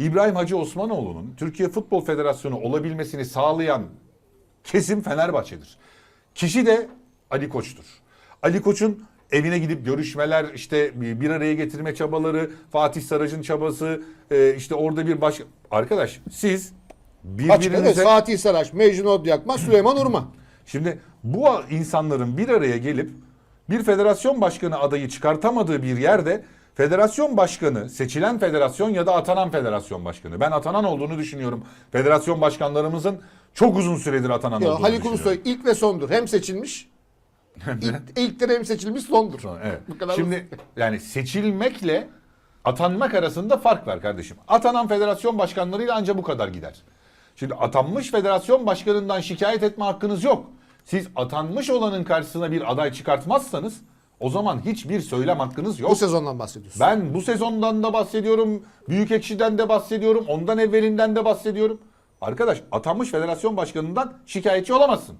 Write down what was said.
İbrahim Hacı Osmanoğlu'nun Türkiye Futbol Federasyonu olabilmesini sağlayan kesim Fenerbahçe'dir. Kişi de Ali Koç'tur. Ali Koç'un evine gidip görüşmeler, işte bir araya getirme çabaları, Fatih Sarac'ın çabası, e, işte orada bir baş... Arkadaş siz Açık evet birbirinize... Fatih Saraç, Mecnun Odyakma, Süleyman Urma. Şimdi bu insanların bir araya gelip bir federasyon başkanı adayı çıkartamadığı bir yerde federasyon başkanı, seçilen federasyon ya da atanan federasyon başkanı. Ben atanan olduğunu düşünüyorum. Federasyon başkanlarımızın çok uzun süredir atanan Ya, olduğunu Haluk düşünüyorum. Ulusoy ilk ve sondur. Hem seçilmiş, ilk, ilktir hem seçilmiş sondur. Evet. Bu kadar Şimdi yani seçilmekle atanmak arasında fark var kardeşim. Atanan federasyon başkanlarıyla ancak bu kadar gider. Şimdi atanmış federasyon başkanından şikayet etme hakkınız yok. Siz atanmış olanın karşısına bir aday çıkartmazsanız o zaman hiçbir söylem hakkınız yok. Bu sezondan bahsediyorsun. Ben bu sezondan da bahsediyorum. Büyük Ekşi'den de bahsediyorum. Ondan evvelinden de bahsediyorum. Arkadaş atanmış federasyon başkanından şikayetçi olamazsın.